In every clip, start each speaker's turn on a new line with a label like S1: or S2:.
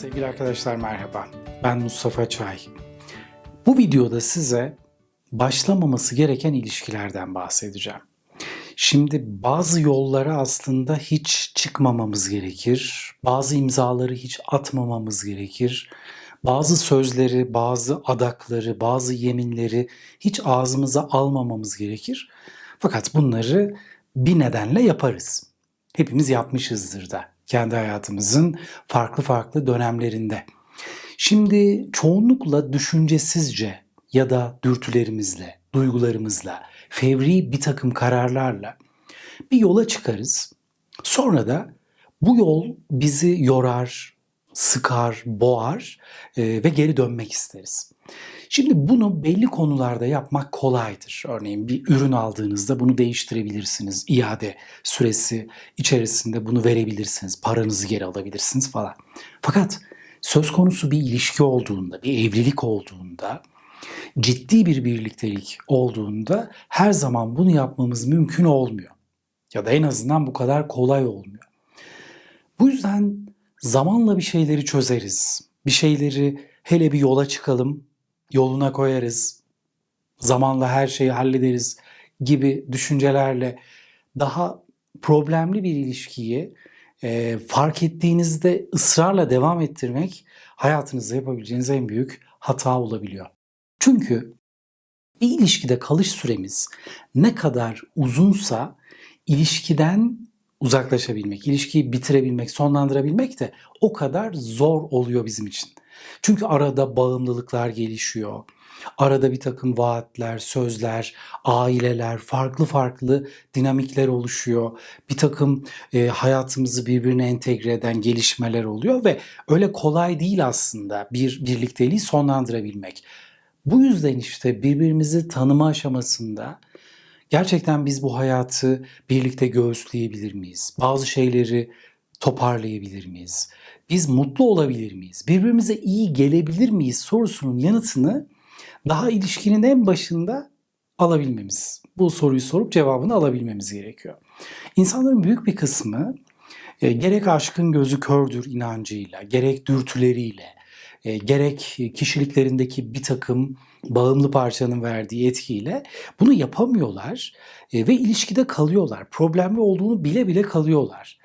S1: Sevgili arkadaşlar merhaba. Ben Mustafa Çay. Bu videoda size başlamaması gereken ilişkilerden bahsedeceğim. Şimdi bazı yollara aslında hiç çıkmamamız gerekir. Bazı imzaları hiç atmamamız gerekir. Bazı sözleri, bazı adakları, bazı yeminleri hiç ağzımıza almamamız gerekir. Fakat bunları bir nedenle yaparız. Hepimiz yapmışızdır da kendi hayatımızın farklı farklı dönemlerinde. Şimdi çoğunlukla düşüncesizce ya da dürtülerimizle, duygularımızla, fevri bir takım kararlarla bir yola çıkarız. Sonra da bu yol bizi yorar, sıkar, boğar e, ve geri dönmek isteriz. Şimdi bunu belli konularda yapmak kolaydır. Örneğin bir ürün aldığınızda bunu değiştirebilirsiniz. İade süresi içerisinde bunu verebilirsiniz. Paranızı geri alabilirsiniz falan. Fakat söz konusu bir ilişki olduğunda, bir evlilik olduğunda, ciddi bir birliktelik olduğunda her zaman bunu yapmamız mümkün olmuyor. Ya da en azından bu kadar kolay olmuyor. Bu yüzden zamanla bir şeyleri çözeriz. Bir şeyleri hele bir yola çıkalım, yoluna koyarız. Zamanla her şeyi hallederiz gibi düşüncelerle daha problemli bir ilişkiyi e, fark ettiğinizde ısrarla devam ettirmek hayatınızda yapabileceğiniz en büyük hata olabiliyor. Çünkü bir ilişkide kalış süremiz ne kadar uzunsa ilişkiden uzaklaşabilmek, ilişkiyi bitirebilmek, sonlandırabilmek de o kadar zor oluyor bizim için. Çünkü arada bağımlılıklar gelişiyor. Arada bir takım vaatler, sözler, aileler, farklı farklı dinamikler oluşuyor. Bir takım e, hayatımızı birbirine entegre eden gelişmeler oluyor ve öyle kolay değil aslında bir birlikteliği sonlandırabilmek. Bu yüzden işte birbirimizi tanıma aşamasında gerçekten biz bu hayatı birlikte göğüsleyebilir miyiz? Bazı şeyleri toparlayabilir miyiz? Biz mutlu olabilir miyiz? Birbirimize iyi gelebilir miyiz sorusunun yanıtını daha ilişkinin en başında alabilmemiz. Bu soruyu sorup cevabını alabilmemiz gerekiyor. İnsanların büyük bir kısmı e, gerek aşkın gözü kördür inancıyla, gerek dürtüleriyle, e, gerek kişiliklerindeki bir takım bağımlı parçanın verdiği etkiyle bunu yapamıyorlar e, ve ilişkide kalıyorlar. Problemli olduğunu bile bile kalıyorlar.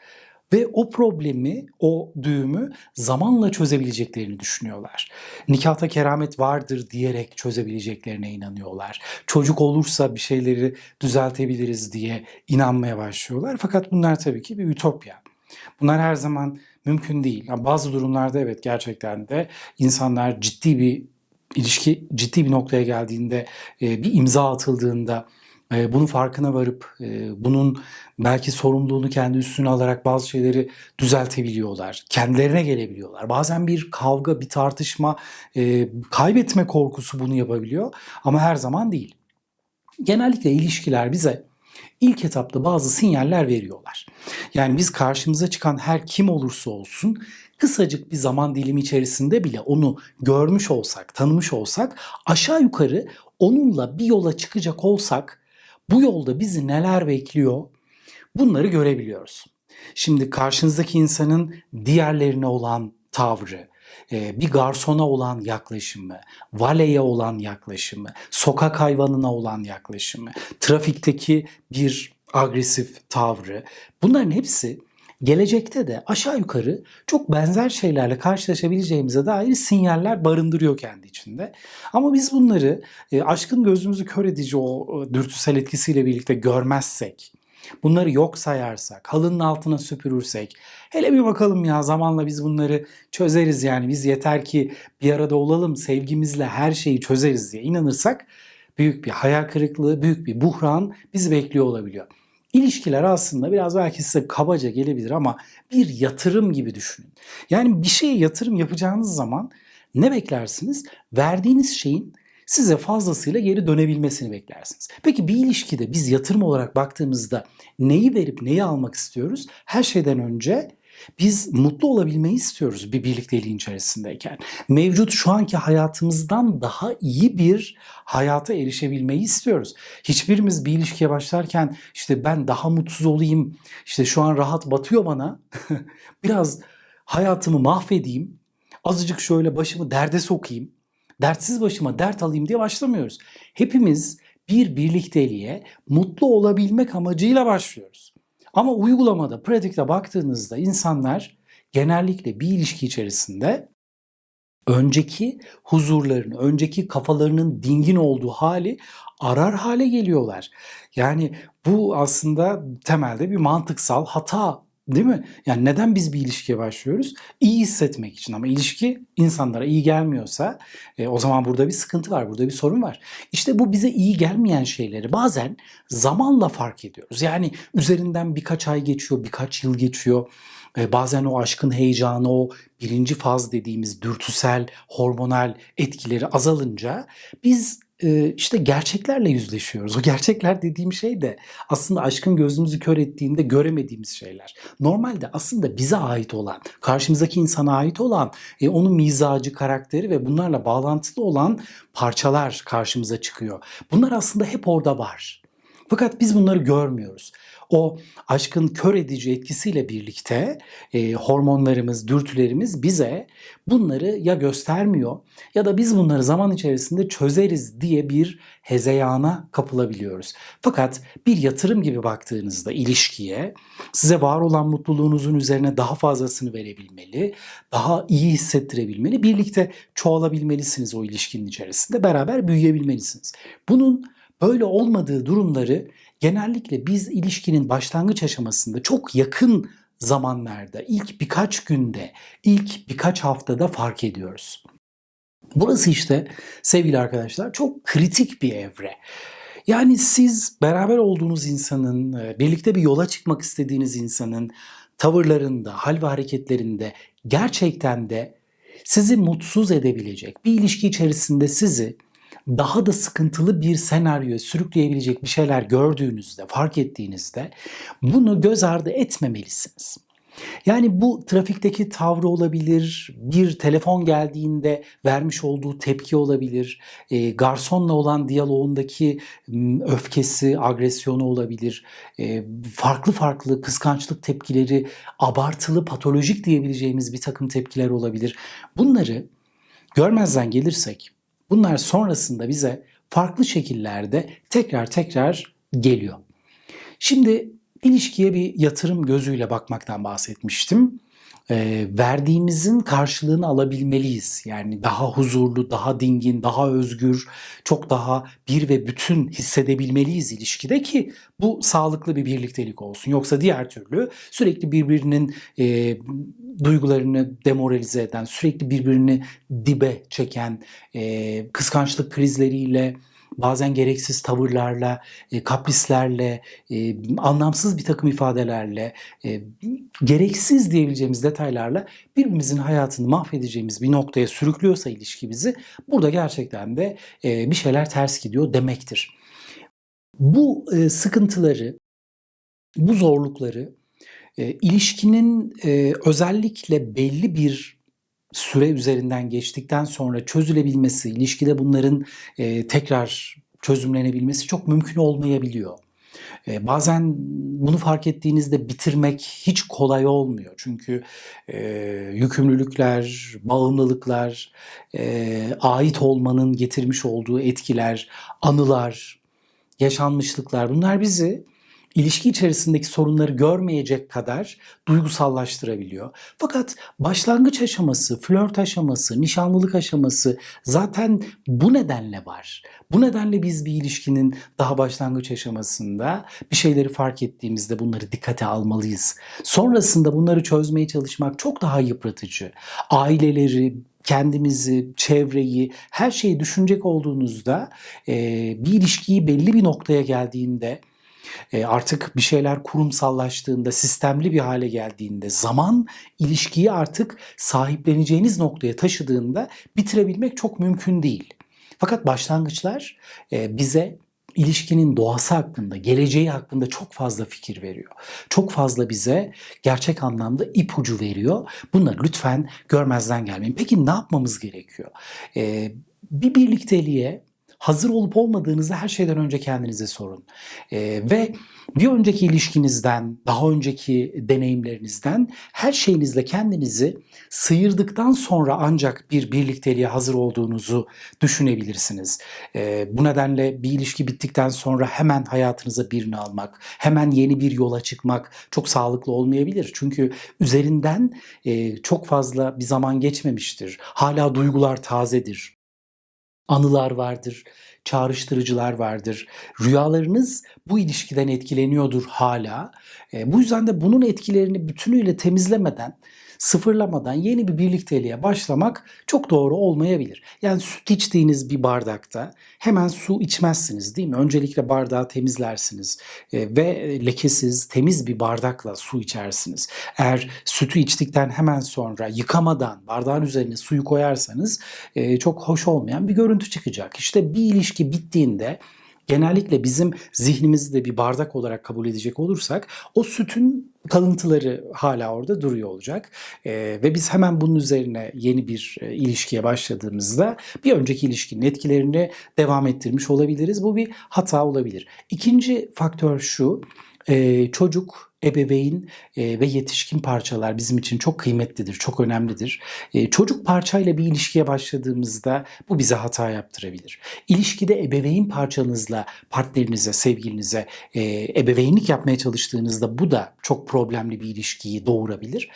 S1: Ve o problemi, o düğümü zamanla çözebileceklerini düşünüyorlar. Nikahta keramet vardır diyerek çözebileceklerine inanıyorlar. Çocuk olursa bir şeyleri düzeltebiliriz diye inanmaya başlıyorlar. Fakat bunlar tabii ki bir ütopya. Bunlar her zaman mümkün değil. Yani bazı durumlarda evet gerçekten de insanlar ciddi bir ilişki ciddi bir noktaya geldiğinde, bir imza atıldığında bunun farkına varıp bunun belki sorumluluğunu kendi üstüne alarak bazı şeyleri düzeltebiliyorlar. Kendilerine gelebiliyorlar. Bazen bir kavga, bir tartışma, kaybetme korkusu bunu yapabiliyor ama her zaman değil. Genellikle ilişkiler bize ilk etapta bazı sinyaller veriyorlar. Yani biz karşımıza çıkan her kim olursa olsun kısacık bir zaman dilimi içerisinde bile onu görmüş olsak, tanımış olsak aşağı yukarı onunla bir yola çıkacak olsak bu yolda bizi neler bekliyor bunları görebiliyoruz. Şimdi karşınızdaki insanın diğerlerine olan tavrı, bir garsona olan yaklaşımı, valeye olan yaklaşımı, sokak hayvanına olan yaklaşımı, trafikteki bir agresif tavrı bunların hepsi gelecekte de aşağı yukarı çok benzer şeylerle karşılaşabileceğimize dair sinyaller barındırıyor kendi içinde. Ama biz bunları e, aşkın gözümüzü kör edici o e, dürtüsel etkisiyle birlikte görmezsek, bunları yok sayarsak, halının altına süpürürsek, hele bir bakalım ya zamanla biz bunları çözeriz yani biz yeter ki bir arada olalım sevgimizle her şeyi çözeriz diye inanırsak büyük bir hayal kırıklığı, büyük bir buhran bizi bekliyor olabiliyor. İlişkiler aslında biraz belki size kabaca gelebilir ama bir yatırım gibi düşünün. Yani bir şeye yatırım yapacağınız zaman ne beklersiniz? Verdiğiniz şeyin size fazlasıyla geri dönebilmesini beklersiniz. Peki bir ilişkide biz yatırım olarak baktığımızda neyi verip neyi almak istiyoruz? Her şeyden önce biz mutlu olabilmeyi istiyoruz bir birlikteliğin içerisindeyken. Mevcut şu anki hayatımızdan daha iyi bir hayata erişebilmeyi istiyoruz. Hiçbirimiz bir ilişkiye başlarken işte ben daha mutsuz olayım, işte şu an rahat batıyor bana, biraz hayatımı mahvedeyim, azıcık şöyle başımı derde sokayım, dertsiz başıma dert alayım diye başlamıyoruz. Hepimiz bir birlikteliğe mutlu olabilmek amacıyla başlıyoruz. Ama uygulamada, pratikte baktığınızda insanlar genellikle bir ilişki içerisinde önceki huzurlarını, önceki kafalarının dingin olduğu hali arar hale geliyorlar. Yani bu aslında temelde bir mantıksal hata değil mi? Yani neden biz bir ilişkiye başlıyoruz? İyi hissetmek için ama ilişki insanlara iyi gelmiyorsa e, o zaman burada bir sıkıntı var, burada bir sorun var. İşte bu bize iyi gelmeyen şeyleri bazen zamanla fark ediyoruz. Yani üzerinden birkaç ay geçiyor, birkaç yıl geçiyor. E, bazen o aşkın heyecanı, o birinci faz dediğimiz dürtüsel, hormonal etkileri azalınca biz işte gerçeklerle yüzleşiyoruz. O gerçekler dediğim şey de aslında aşkın gözümüzü kör ettiğinde göremediğimiz şeyler. Normalde aslında bize ait olan, karşımızdaki insana ait olan, e, onun mizacı, karakteri ve bunlarla bağlantılı olan parçalar karşımıza çıkıyor. Bunlar aslında hep orada var. Fakat biz bunları görmüyoruz. O aşkın kör edici etkisiyle birlikte e, hormonlarımız, dürtülerimiz bize bunları ya göstermiyor ya da biz bunları zaman içerisinde çözeriz diye bir hezeyana kapılabiliyoruz. Fakat bir yatırım gibi baktığınızda ilişkiye size var olan mutluluğunuzun üzerine daha fazlasını verebilmeli, daha iyi hissettirebilmeli, birlikte çoğalabilmelisiniz o ilişkinin içerisinde, beraber büyüyebilmelisiniz. Bunun böyle olmadığı durumları genellikle biz ilişkinin başlangıç aşamasında çok yakın zamanlarda, ilk birkaç günde, ilk birkaç haftada fark ediyoruz. Burası işte sevgili arkadaşlar çok kritik bir evre. Yani siz beraber olduğunuz insanın, e, birlikte bir yola çıkmak istediğiniz insanın tavırlarında, hal ve hareketlerinde gerçekten de sizi mutsuz edebilecek, bir ilişki içerisinde sizi daha da sıkıntılı bir senaryoya sürükleyebilecek bir şeyler gördüğünüzde, fark ettiğinizde bunu göz ardı etmemelisiniz. Yani bu trafikteki tavrı olabilir, bir telefon geldiğinde vermiş olduğu tepki olabilir, e, garsonla olan diyaloğundaki öfkesi, agresyonu olabilir, e, farklı farklı kıskançlık tepkileri, abartılı, patolojik diyebileceğimiz bir takım tepkiler olabilir. Bunları görmezden gelirsek Bunlar sonrasında bize farklı şekillerde tekrar tekrar geliyor. Şimdi ilişkiye bir yatırım gözüyle bakmaktan bahsetmiştim. E, verdiğimizin karşılığını alabilmeliyiz. Yani daha huzurlu, daha dingin, daha özgür, çok daha bir ve bütün hissedebilmeliyiz ilişkide ki bu sağlıklı bir birliktelik olsun. Yoksa diğer türlü sürekli birbirinin e, duygularını demoralize eden, sürekli birbirini dibe çeken, e, kıskançlık krizleriyle, bazen gereksiz tavırlarla, e, kaprislerle, e, anlamsız bir takım ifadelerle, e, gereksiz diyebileceğimiz detaylarla birbirimizin hayatını mahvedeceğimiz bir noktaya sürüklüyorsa ilişki bizi burada gerçekten de e, bir şeyler ters gidiyor demektir. Bu e, sıkıntıları, bu zorlukları e, ilişkinin e, özellikle belli bir süre üzerinden geçtikten sonra çözülebilmesi, ilişkide bunların e, tekrar çözümlenebilmesi çok mümkün olmayabiliyor. E, bazen bunu fark ettiğinizde bitirmek hiç kolay olmuyor. Çünkü e, yükümlülükler, bağımlılıklar, e, ait olmanın getirmiş olduğu etkiler, anılar, yaşanmışlıklar bunlar bizi ilişki içerisindeki sorunları görmeyecek kadar duygusallaştırabiliyor. Fakat başlangıç aşaması, flört aşaması, nişanlılık aşaması zaten bu nedenle var. Bu nedenle biz bir ilişkinin daha başlangıç aşamasında bir şeyleri fark ettiğimizde bunları dikkate almalıyız. Sonrasında bunları çözmeye çalışmak çok daha yıpratıcı. Aileleri, kendimizi, çevreyi, her şeyi düşünecek olduğunuzda bir ilişkiyi belli bir noktaya geldiğinde e, artık bir şeyler kurumsallaştığında, sistemli bir hale geldiğinde, zaman ilişkiyi artık sahipleneceğiniz noktaya taşıdığında bitirebilmek çok mümkün değil. Fakat başlangıçlar e, bize ilişkinin doğası hakkında, geleceği hakkında çok fazla fikir veriyor. Çok fazla bize gerçek anlamda ipucu veriyor. Bunları lütfen görmezden gelmeyin. Peki ne yapmamız gerekiyor? Ee, bir birlikteliğe hazır olup olmadığınızı her şeyden önce kendinize sorun. Ee, ve bir önceki ilişkinizden, daha önceki deneyimlerinizden her şeyinizle kendinizi sıyırdıktan sonra ancak bir birlikteliğe hazır olduğunuzu düşünebilirsiniz. Ee, bu nedenle bir ilişki bittikten sonra hemen hayatınıza birini almak, hemen yeni bir yola çıkmak çok sağlıklı olmayabilir. Çünkü üzerinden e, çok fazla bir zaman geçmemiştir. Hala duygular tazedir. Anılar vardır, çağrıştırıcılar vardır. Rüyalarınız bu ilişkiden etkileniyordur hala. E, bu yüzden de bunun etkilerini bütünüyle temizlemeden, sıfırlamadan yeni bir birlikteliğe başlamak çok doğru olmayabilir. Yani süt içtiğiniz bir bardakta hemen su içmezsiniz değil mi? Öncelikle bardağı temizlersiniz e, ve lekesiz, temiz bir bardakla su içersiniz. Eğer sütü içtikten hemen sonra yıkamadan bardağın üzerine suyu koyarsanız e, çok hoş olmayan bir görüntü çıkacak. İşte bir ilişki bittiğinde genellikle bizim zihnimizi de bir bardak olarak kabul edecek olursak o sütün kalıntıları hala orada duruyor olacak. Ee, ve biz hemen bunun üzerine yeni bir e, ilişkiye başladığımızda bir önceki ilişkinin etkilerini devam ettirmiş olabiliriz. Bu bir hata olabilir. İkinci faktör şu, e, çocuk ebeveyn e, ve yetişkin parçalar bizim için çok kıymetlidir, çok önemlidir. E, çocuk parçayla bir ilişkiye başladığımızda bu bize hata yaptırabilir. İlişkide ebeveyn parçanızla partnerinize, sevgilinize e, ebeveynlik yapmaya çalıştığınızda bu da çok problemli bir ilişkiyi doğurabilir.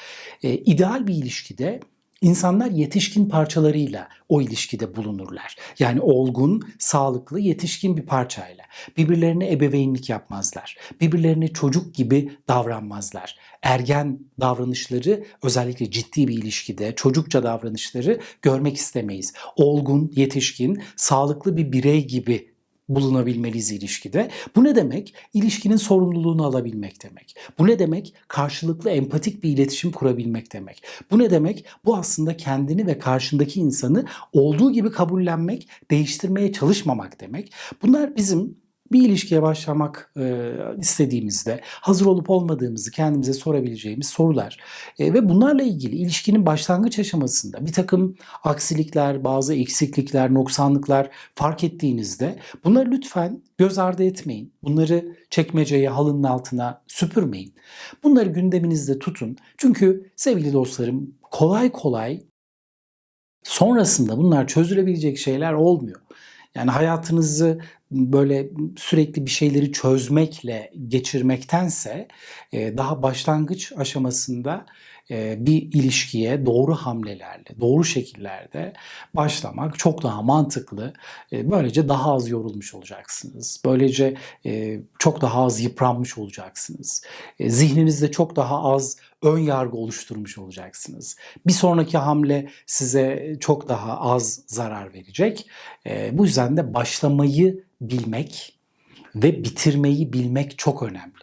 S1: E, ideal bir ilişkide İnsanlar yetişkin parçalarıyla o ilişkide bulunurlar. Yani olgun, sağlıklı, yetişkin bir parçayla. Birbirlerine ebeveynlik yapmazlar. Birbirlerine çocuk gibi davranmazlar. Ergen davranışları özellikle ciddi bir ilişkide çocukça davranışları görmek istemeyiz. Olgun, yetişkin, sağlıklı bir birey gibi bulunabilmeliyiz ilişkide. Bu ne demek? İlişkinin sorumluluğunu alabilmek demek. Bu ne demek? Karşılıklı empatik bir iletişim kurabilmek demek. Bu ne demek? Bu aslında kendini ve karşındaki insanı olduğu gibi kabullenmek, değiştirmeye çalışmamak demek. Bunlar bizim bir ilişkiye başlamak e, istediğimizde hazır olup olmadığımızı kendimize sorabileceğimiz sorular. E, ve bunlarla ilgili ilişkinin başlangıç aşamasında bir takım aksilikler, bazı eksiklikler, noksanlıklar fark ettiğinizde bunları lütfen göz ardı etmeyin. Bunları çekmeceye, halının altına süpürmeyin. Bunları gündeminizde tutun. Çünkü sevgili dostlarım kolay kolay sonrasında bunlar çözülebilecek şeyler olmuyor. Yani hayatınızı böyle sürekli bir şeyleri çözmekle geçirmektense daha başlangıç aşamasında bir ilişkiye doğru hamlelerle, doğru şekillerde başlamak çok daha mantıklı. E, böylece daha az yorulmuş olacaksınız. Böylece çok daha az yıpranmış olacaksınız. Zihninizde çok daha az ön yargı oluşturmuş olacaksınız. Bir sonraki hamle size çok daha az zarar verecek. Bu yüzden de başlamayı bilmek ve bitirmeyi bilmek çok önemli.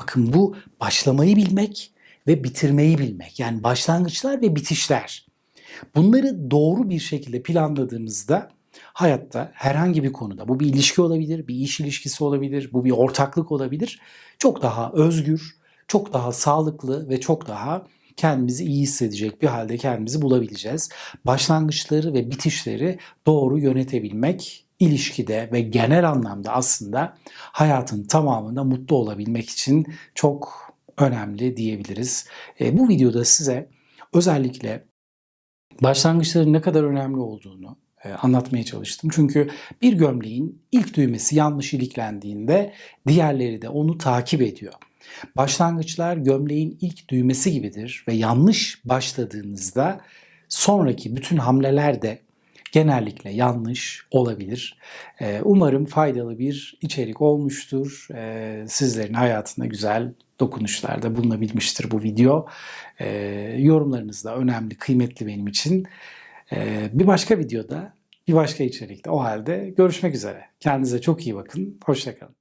S1: Bakın bu başlamayı bilmek ve bitirmeyi bilmek. Yani başlangıçlar ve bitişler. Bunları doğru bir şekilde planladığınızda hayatta herhangi bir konuda bu bir ilişki olabilir, bir iş ilişkisi olabilir, bu bir ortaklık olabilir. Çok daha özgür, çok daha sağlıklı ve çok daha kendimizi iyi hissedecek bir halde kendimizi bulabileceğiz. Başlangıçları ve bitişleri doğru yönetebilmek ilişkide ve genel anlamda aslında hayatın tamamında mutlu olabilmek için çok önemli diyebiliriz. E, bu videoda size özellikle başlangıçların ne kadar önemli olduğunu e, anlatmaya çalıştım. Çünkü bir gömleğin ilk düğmesi yanlış iliklendiğinde diğerleri de onu takip ediyor. Başlangıçlar gömleğin ilk düğmesi gibidir ve yanlış başladığınızda sonraki bütün hamleler de genellikle yanlış olabilir. Ee, umarım faydalı bir içerik olmuştur. Ee, sizlerin hayatında güzel dokunuşlarda bulunabilmiştir bu video. Ee, yorumlarınız da önemli, kıymetli benim için. Bir başka videoda, bir başka içerikte o halde görüşmek üzere. Kendinize çok iyi bakın. Hoşçakalın.